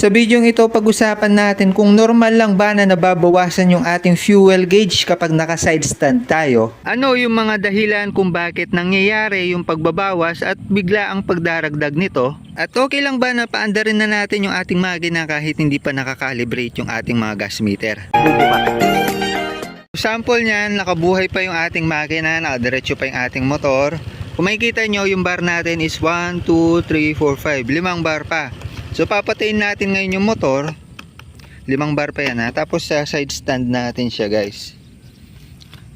Sa bidyong ito, pag-usapan natin kung normal lang ba na nababawasan yung ating fuel gauge kapag naka-side stand tayo. Ano yung mga dahilan kung bakit nangyayari yung pagbabawas at bigla ang pagdaragdag nito? At okay lang ba na paandarin na natin yung ating makina kahit hindi pa nakakalibrate yung ating mga gas meter? Sample niyan, nakabuhay pa yung ating makina, nakadiretso pa yung ating motor. Kung makikita nyo, yung bar natin is 1, 2, 3, 4, 5. Limang bar pa. So, papatayin natin ngayon yung motor. Limang bar pa yan ha. Tapos sa side stand natin siya guys.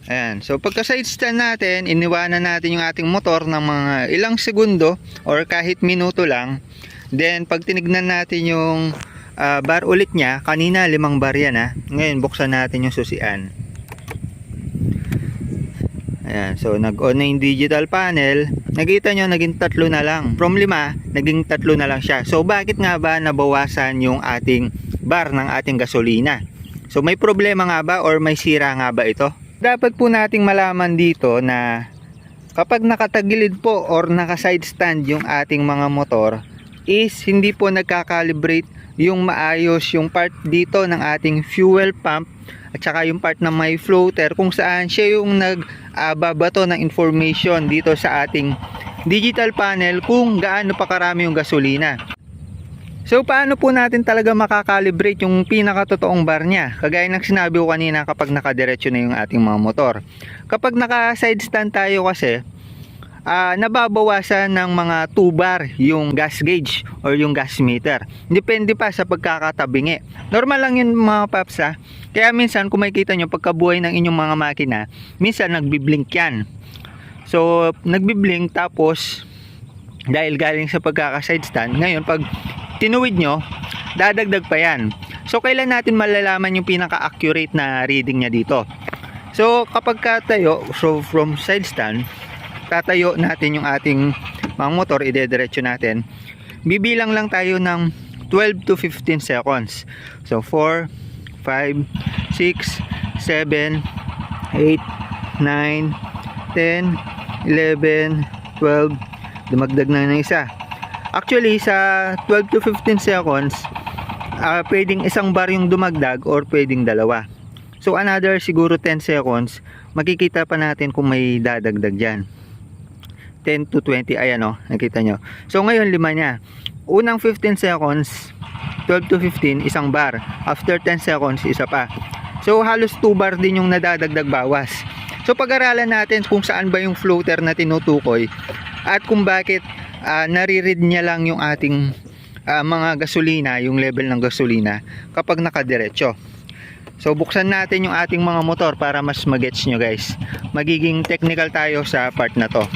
Ayan. So, pagka side stand natin, iniwanan natin yung ating motor ng mga ilang segundo or kahit minuto lang. Then, pag tinignan natin yung ah, bar ulit niya, kanina limang bar yan ha. Ngayon, buksan natin yung susian. Ayan, so nag-on na yung digital panel. Nakita nyo, naging tatlo na lang. From lima, naging tatlo na lang siya. So bakit nga ba nabawasan yung ating bar ng ating gasolina? So may problema nga ba or may sira nga ba ito? Dapat po nating malaman dito na kapag nakatagilid po or naka-side stand yung ating mga motor is hindi po nagkakalibrate yung maayos yung part dito ng ating fuel pump at saka yung part ng may floater kung saan siya yung nagbabato ng information dito sa ating digital panel kung gaano pa karami yung gasolina. So paano po natin talaga makakalibrate yung pinakatotoong bar niya? Kagaya ng sinabi ko kanina kapag nakadiretso na yung ating mga motor. Kapag naka side stand tayo kasi, ah, nababawasan ng mga 2 bar yung gas gauge or yung gas meter. Depende pa sa pagkakatabingi. Normal lang yun mga paps ha. Kaya minsan kung makikita nyo pagkabuhay ng inyong mga makina, minsan nagbiblink yan. So nagbiblink tapos dahil galing sa pagkaka-side stand, ngayon pag tinuwid nyo, dadagdag pa yan. So kailan natin malalaman yung pinaka-accurate na reading niya dito? So kapag katayo, so from side stand, tatayo natin yung ating mga motor, idediretso natin. Bibilang lang tayo ng 12 to 15 seconds. So 4, 5, 6, 7, 8, 9, 10, 11, 12, dumagdag na ng isa. Actually, sa 12 to 15 seconds, ah, pwedeng isang bar yung dumagdag or pwedeng dalawa. So another siguro 10 seconds, makikita pa natin kung may dadagdag dyan. 10 to 20, ayan o, nakita nyo. So ngayon lima niya. Unang 15 seconds, 12 to 15, isang bar. After 10 seconds, isa pa. So halos 2 bar din yung nadadagdag bawas. So pag-aralan natin kung saan ba yung floater na tinutukoy at kung bakit ah, nare-read niya lang yung ating ah, mga gasolina, yung level ng gasolina kapag nakadiretso. So buksan natin yung ating mga motor para mas magets nyo guys. Magiging technical tayo sa part na to.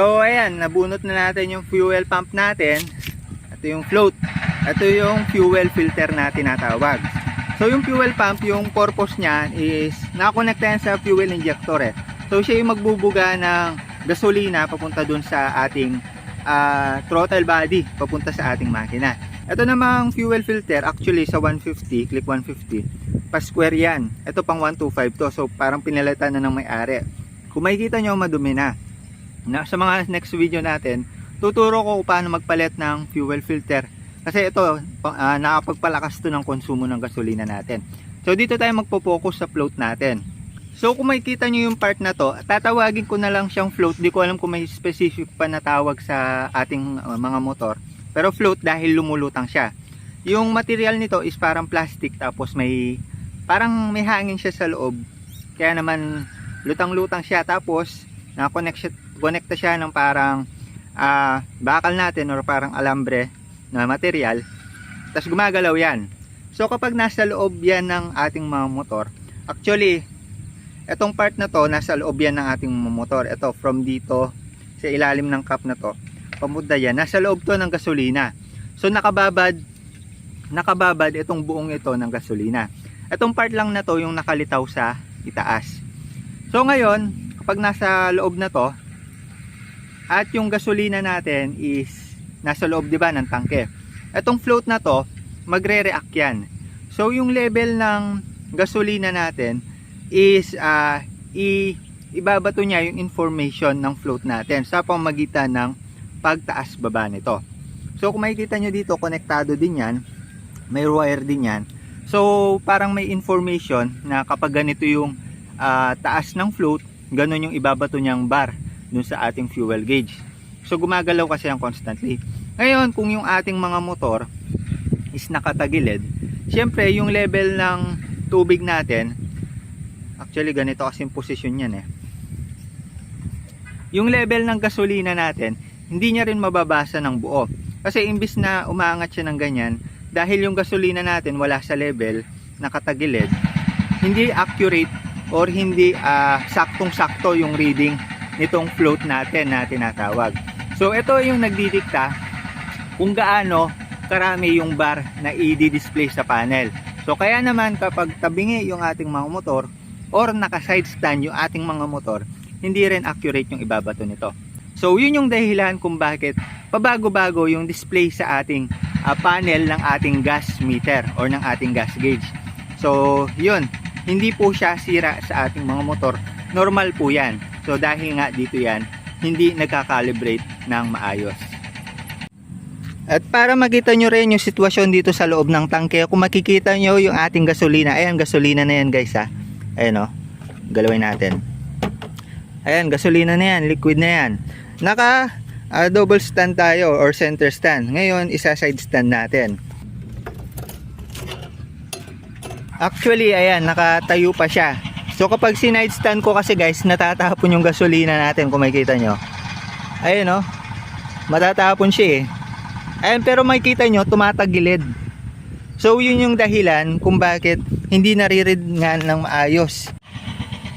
So ayan, nabunot na natin yung fuel pump natin. Ito yung float. Ito yung fuel filter na tinatawag. So yung fuel pump, yung purpose niya is nakakonekta yan sa fuel injector eh. So siya yung magbubuga ng gasolina papunta dun sa ating ah, throttle body, papunta sa ating makina. Ito namang fuel filter, actually sa 150, click 150, pa square yan. Ito pang 125 to, so parang pinalitan na ng may-ari. Kung makikita nyo, madumi na na sa mga next video natin, tuturo ko paano magpalit ng fuel filter. Kasi ito, ah, nakapagpalakas to ng konsumo ng gasolina natin. So dito tayo magpo-focus sa float natin. So kung makikita nyo yung part na to, tatawagin ko na lang siyang float. Di ko alam kung may specific pa na tawag sa ating ah, mga motor. Pero float dahil lumulutang siya. Yung material nito is parang plastic tapos may parang may hangin siya sa loob. Kaya naman lutang-lutang siya tapos siya, konekta siya ng parang ah, bakal natin or parang alambre na material. Tapos gumagalaw yan. So kapag nasa loob yan ng ating mga motor actually etong part na to nasa loob yan ng ating mga motor. Ito from dito sa ilalim ng cup na to pamunta yan. Nasa loob to ng gasolina. So nakababad nakababad itong buong ito ng gasolina. Itong part lang na to yung nakalitaw sa itaas. So ngayon kapag nasa loob na to at yung gasolina natin is nasa loob 'di ba ng tangke. Etong float na to, magre-react yan. So yung level ng gasolina natin is ah, i ibabato niya yung information ng float natin sa pamamagitan ng pagtaas baba nito. So kung makikita nyo dito, konektado din yan. May wire din yan. So parang may information na kapag ganito yung ah, taas ng float, ganun yung ibabato niyang bar dun sa ating fuel gauge. So gumagalaw kasi yan constantly. Ngayon, kung yung ating mga motor is nakatagilid, syempre yung level ng tubig natin, actually ganito kasi yung posisyon yan eh. Yung level ng gasolina natin, hindi niya rin mababasa ng buo. Kasi imbis na umaangat siya ng ganyan, dahil yung gasolina natin wala sa level, nakatagilid, hindi accurate or hindi ah, saktong-sakto yung reading nitong float natin na tinatawag. So ito yung nagdidikta kung gaano karami yung bar na i-display sa panel. So kaya naman kapag tabingi yung ating mga motor or naka-side stand yung ating mga motor, hindi rin accurate yung ibabato nito. So yun yung dahilan kung bakit pabago-bago yung display sa ating ah, panel ng ating gas meter or ng ating gas gauge. So yun, hindi po siya sira sa ating mga motor. Normal po yan. So dahil nga dito yan, hindi nagka-calibrate ng maayos. At para makita nyo rin yung sitwasyon dito sa loob ng tangke, kung makikita nyo yung ating gasolina, ayan gasolina na yan guys ha. Ayan o, galawin natin. Ayan, gasolina na yan, liquid na yan. Naka ah, double stand tayo or center stand. Ngayon, isa side stand natin. Actually, ayan, nakatayo pa siya. So kapag sinide stand ko kasi guys, natatapon yung gasolina natin kung makikita nyo. Ayan o, matatapon siya eh. Ayan, pero makikita nyo, tumatagilid. So yun yung dahilan kung bakit hindi nariread nga ng maayos.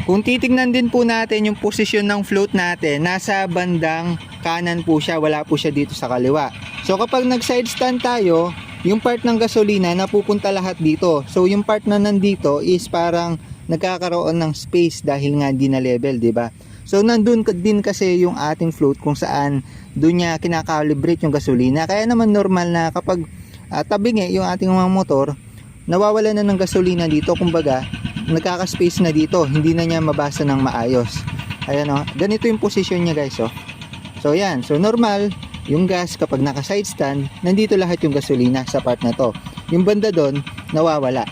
Kung titingnan din po natin yung posisyon ng float natin, nasa bandang kanan po siya, wala po siya dito sa kaliwa. So kapag nag side stand tayo, yung part ng gasolina napupunta lahat dito. So yung part na nandito is parang nagkakaroon ng space dahil nga di na level, 'di ba? So nandun din kasi yung ating float kung saan doon niya kinakalibrate yung gasolina. Kaya naman normal na kapag uh, tabingi yung ating mga motor, nawawala na ng gasolina dito, kumbaga nagkaka-space na dito, hindi na niya mabasa ng maayos. Ayan o, ganito yung posisyon niya guys oh. So yan, so normal, yung gas kapag naka side stand, nandito lahat yung gasolina sa part na to. Yung banda doon, nawawala.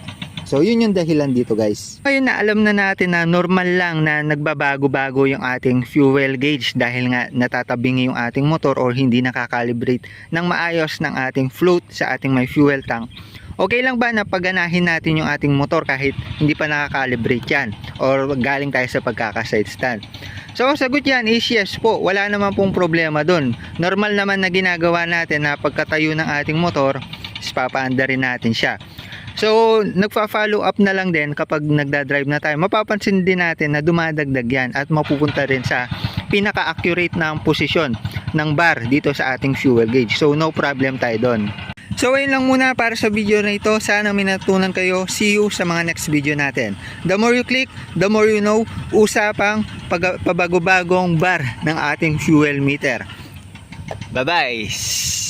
So yun yung dahilan dito guys. Ngayon na alam na natin na normal lang na nagbabago-bago yung ating fuel gauge dahil nga natatabingi yung ating motor or hindi nakakalibrate ng maayos ng ating float sa ating may fuel tank. Okay lang ba na paganahin natin yung ating motor kahit hindi pa nakakalibrate yan or galing tayo sa pagkaka-side stand? So, ang sagot yan is yes po. Wala naman pong problema dun. Normal naman na ginagawa natin na pagkatayo ng ating motor, is natin siya. So, nagpa-follow up na lang din kapag nagda-drive na tayo. Mapapansin din natin na dumadagdag yan at mapupunta rin sa pinaka-accurate na posisyon ng bar dito sa ating fuel gauge. So, no problem tayo doon. So ayun lang muna para sa video na ito. Sana may natutunan kayo. See you sa mga next video natin. The more you click, the more you know. Usapang pabago-bagong bar ng ating fuel meter. Bye-bye!